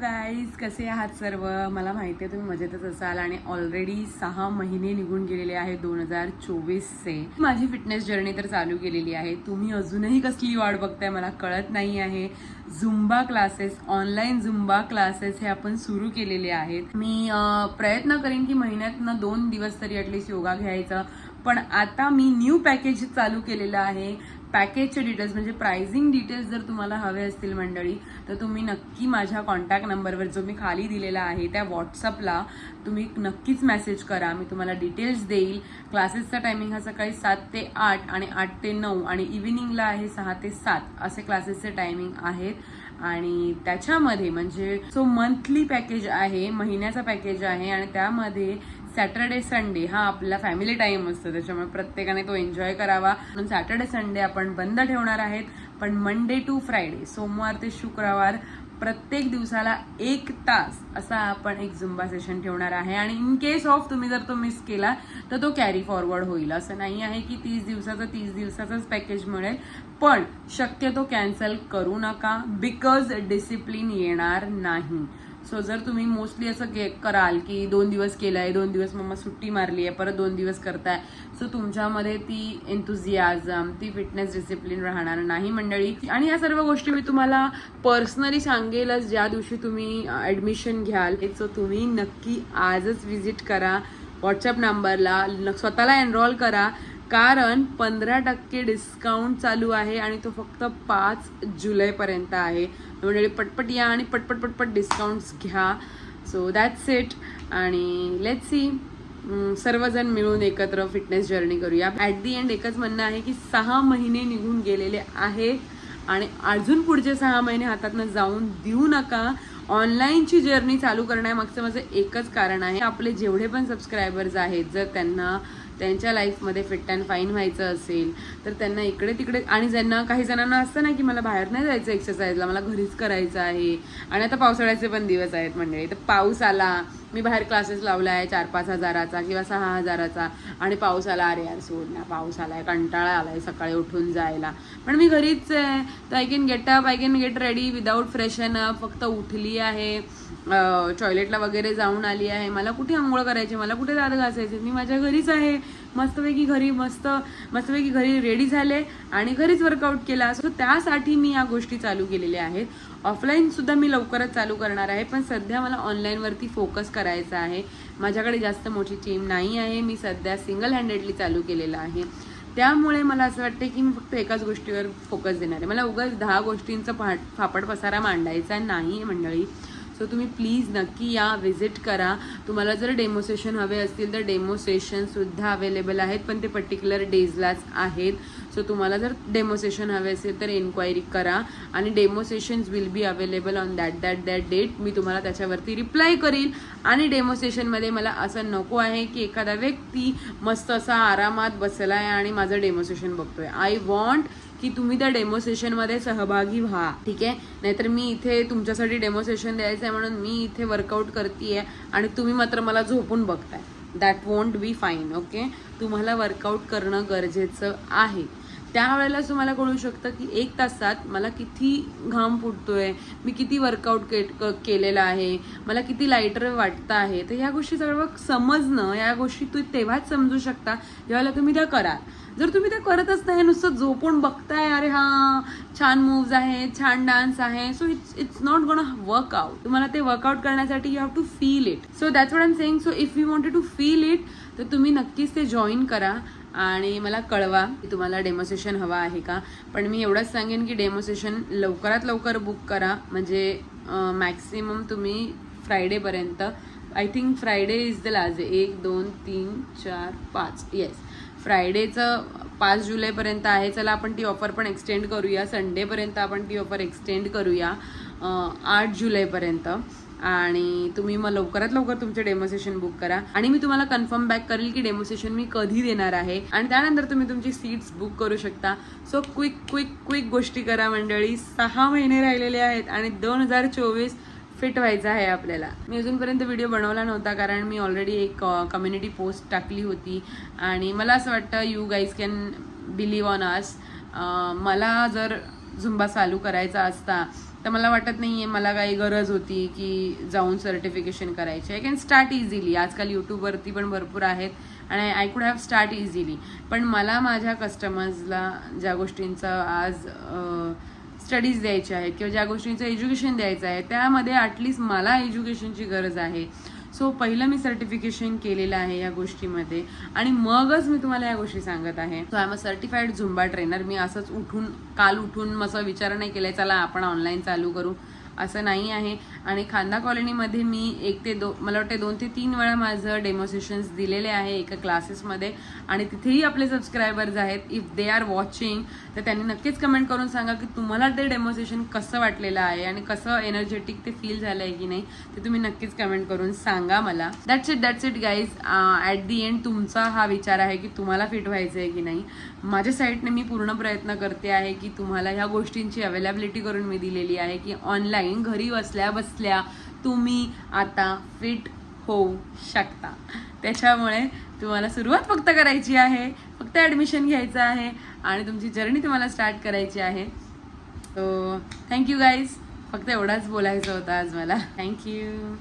Guys कसे आहात सर्व? मला माहिती आहे तुम्ही मजेतच असाल आणि ऑलरेडी सहा महिने निघून गेलेले आहे दोन हजार चोवीसचे. माझी फिटनेस जर्नी तर चालू केलेली आहे. तुम्ही अजूनही कसली वाट बघताय मला कळत नाही आहे. Zumba classes online Zumba classes हे आपण सुरू केलेले आहेत. मी प्रयत्न करेन की महिन्यातनं दोन दिवस तरी ॲटलिस्ट योगा घ्यायचा. पण आता मी न्यू पॅकेज चालू केलेलं आहे. पॅकेजचे डिटेल्स म्हणजे प्राइसिंग डिटेल्स जर तुम्हाला हवे असतील मंडळी तर तुम्ही नक्की माझ्या कॉन्टॅक्ट नंबरवर जो मी खाली दिलेला आहे त्या व्हॉट्सअपला तुम्ही नक्कीच मेसेज करा. मी तुम्हाला डिटेल्स देईल. क्लासेसचा टायमिंग हा सकाळी सात ते आठ आणि आठ ते नऊ आणि इव्हिनिंगला आहे सहा ते सात असे क्लासेसचे टायमिंग आहेत. आणि त्याच्यामध्ये म्हणजे सो मंथली पॅकेज आहे महिन्याचा पॅकेज आहे आणि त्यामध्ये सॅटर्डे संडे हा आपला फॅमिली टाइम असतो. त्याच्यामुळे प्रत्येकाने तो एन्जॉय करावा. म्हणून सॅटर्डे संडे आपण बंद ठेवणार आहेत. पण मंडे टू फ्रायडे सोमवार ते शुक्रवार प्रत्येक दिवसाला एक तास असा आपण एक झुंबा सेशन ठेवणार आहे. आणि इन केस ऑफ तुम्ही जर तो मिस केला तर तो कॅरी फॉरवर्ड होईल. असं नाही आहे की तीस दिवसाचं तीस दिवसाचंच पॅकेज मिळेल. पण शक्यतो कॅन्सल करू नका बिकॉज डिसिप्लिन येणार नाही. सो जर तुम्ही मोस्टली असं के कराल की दोन दिवस केलंय दोन दिवस मम्मा सुट्टी मारली आहे परत दोन दिवस करताय सो तुमच्यामध्ये ती एन्थुझियाझम ती फिटनेस डिसिप्लिन राहणार नाही मंडळी. आणि या सर्व गोष्टी मी तुम्हाला पर्सनली सांगेलच ज्या दिवशी तुम्ही ऍडमिशन घ्याल सो तुम्ही नक्की आजच व्हिजिट करा. व्हॉट्सअप नंबरला न- स्वतःला एनरोल करा. कारण पंधरा टक्के डिस्काउंट चालू आहे आणि तो फक्त पाच जुलैपर्यंत आहे. म्हणजे पटपट या आणि पटपट पटपट डिस्काउंट्स घ्या. सो दॅट्स इट आणि लेट सी सर्वजण मिळून एकत्र फिटनेस जर्नी करूया. ॲट दी एंड एकच म्हणणं आहे की सहा महिने निघून गेलेले आहेत आणि अजून पुढचे सहा महिने हातातनं जाऊन देऊ नका. ऑनलाईनची जर्नी चालू करण्यामागचं माझं एकच कारण आहे. आपले जेवढे पण सबस्क्रायबर्स आहेत जर त्यांना त्यांच्या लाईफमध्ये फिट अँड फाईन व्हायचं असेल तर त्यांना इकडे तिकडे आणि ज्यांना काही जणांना असतं ना की मला बाहेर नाही जायचं एक्सरसाइजला मला घरीच करायचं आहे. आणि आता पावसाळ्याचे पण दिवस आहेत मंडळी. तर पाऊस आला मी बाहेर क्लासेस लावला आहे चार पाच हजाराचा किंवा सहा हजाराचा. आणि पाऊस आला अरे यार सोड ना पाऊस आलाय कंटाळा आलाय सकाळी उठून जायला. पण मी घरीच आहे. तर I can get up I can get ready without freshen up फक्त उठली आहे. टॉयलेटला वगैरे जाऊन आली आहे. मला कुठे आंघोळ करायची? मला कुठे दात घासायचे? मी माझ्या घरीच आहे. मस्तपैकी घरी मस्त मस्तपैकी घरी रेडी झाले आणि घरीच वर्कआउट केला. सो त्यासाठी मी या गोष्टी चालू केलेल्या आहेत. ऑफलाईन सुद्धा मी लवकरच चालू करणार आहे पण सध्या मला ऑनलाईनवरती फोकस करायचा आहे. माझ्याकडे जास्त मोठी टीम नाही आहे. मी सध्या सिंगल हँडेडली चालू केलेलं आहे. त्यामुळे मला असं वाटतं की मी फक्त एकाच गोष्टीवर फोकस देणार आहे. मला उगाच दहा गोष्टींचा फाट फापड पसारा मांडायचा नाही मंडळी. सो तुम्ही प्लीज नक्की या विजिट करा. तुम्हाला जर डेमो सेशन हवे असतील तर डेमो सेशनसुद्धा अवेलेबल आहेत पण ते पर्टिक्युलर डेजलाच आहेत. सो तुम्हाला जर डेमो सेशन हवे असेल तर एन्क्वायरी करा. आणि demo sessions will be available on that that that date मी तुम्हाला त्याच्यावरती रिप्लाय करील आणि डेमो सेशनमध्ये मला असं नको आहे की एखादा व्यक्ती मस्त असा आरामात बसला आहे आणि माझं डेमो सेशन बघतोय. आय वॉन्ट की तुम्ही त्या डेमो सेशनमध्ये सहभागी व्हा. ठीक आहे? नाहीतर मी इथे तुमच्यासाठी डेमो सेशन द्यायचं आहे म्हणून मी इथे वर्कआउट करते आणि तुम्ही मात्र मला झोपून बघताय. That won't be fine okay तुम्हाला वर्कआउट करणं गरजेचं आहे. त्यावेळेला तुम्हाला कळू शकतं की एक तासात मला किती घाम फुटतोय मी किती वर्कआउट के केलेलं आहे मला किती लाईटर वाटतं आहे. तर ह्या गोष्टी सगळं समजणं या गोष्टी तू तेव्हाच समजू शकता जेव्हा तुम्ही त्या कराल. जर तुम्ही ते करतच नाही नुसतं झोपून बघताय अरे हा छान मूव्ज आहे छान डान्स आहे. So it's it's not gone workout तुम्हाला ते वर्कआउट करण्यासाठी you have to feel it so that's what am saying so if you wanted to feel it तर तुम्ही नक्कीच ते जॉईन करा आणि मला कळवा की तुम्हाला डेमोसेशन हवा आहे का. पण मी एवढंच सांगेन की डेमोसेशन लवकरात लवकर बुक करा. म्हणजे मॅक्सिमम तुम्ही फ्रायडेपर्यंत I think Friday is the last day. एक दोन तीन चार पाच. येस फ्रायडेचं पाच जुलैपर्यंत आहे. चला आपण ती ऑफर पण एक्सटेंड करूया. संडेपर्यंत आपण ती ऑफर एक्सटेंड करूया. आठ जुलैपर्यंत. आणि तुम्ही मग लवकरात लवकर तुमचे डेमोसेशन बुक करा. आणि मी तुम्हाला कन्फर्म बॅक करेल की डेमोसेशन मी कधी देणार आहे. आणि त्यानंतर तुम्ही तुमची सीट्स बुक करू शकता. सो क्विक क्विक क्विक गोष्टी करा मंडळी. सहा महिने राहिलेले आहेत आणि दोन हजार चोवीस फिट व्हायचं आहे आपल्याला. मी अजूनपर्यंत व्हिडिओ बनवला नव्हता कारण मी ऑलरेडी एक कम्युनिटी पोस्ट टाकली होती. आणि मला असं वाटतं you guys can believe on us मला जर झुंबा चालू करायचा असता तर मला वाटत नाही आहे मला काही गरज होती की जाऊन सर्टिफिकेशन करायची. आय कॅन स्टार्ट इझिली आजकाल यूट्यूबवरती पण भरपूर आहेत आणि I could have start easily पण मला माझ्या कस्टमर्सला ज्या गोष्टींचं आज स्टडीज द्यायचे आहेत किंवा ज्या गोष्टींचं एज्युकेशन द्यायचं आहे त्यामध्ये ॲटलिस्ट मला एज्युकेशनची गरज आहे. सो पहिलं मी सर्टिफिकेशन केलेलं आहे या गोष्टीमध्ये आणि मगच मी तुम्हाला या गोष्टी सांगत आहे. So I am a certified Zumba trainer मी असंच उठून काल उठून मग असं विचार नाही केलाय चला आपण ऑनलाईन चालू करू. असं नाही आहे. आणि खांदा कॉलनीमध्ये मी एक ते दो मला वाटते दोन ते तीन वेळा माझं डेमोसेशन्स दिलेले आहे एका क्लासेसमध्ये आणि तिथेही आपले सबस्क्रायबर्स आहेत. इफ दे आर वॉचिंग तर त्यांनी नक्कीच कमेंट करून सांगा की तुम्हाला ते डेमोसेशन कसं वाटलेलं आहे आणि कसं एनर्जेटिक ते फील झालं आहे की नाही ते तुम्ही नक्कीच कमेंट करून सांगा मला. That's it that's it guys at the end तुमचा हा विचार आहे की तुम्हाला फिट व्हायचं आहे की नाही. माझ्या साईडने मी पूर्ण प्रयत्न करते आहे की तुम्हाला ह्या गोष्टींची अवेलेबिलिटी करून मी दिलेली आहे की ऑनलाईन घरी बसल्या बस असल्या तुम्ही आता फिट होऊ शकता. त्याच्यामुळे तुम्हाला सुरुवात फक्त करायची आहे. फक्त ॲडमिशन घ्यायचं आहे आणि तुमची जर्नी तुम्हाला स्टार्ट करायची आहे. सो थँक्यू गाईज फक्त एवढाच बोलायचं होतं आज मला. थँक्यू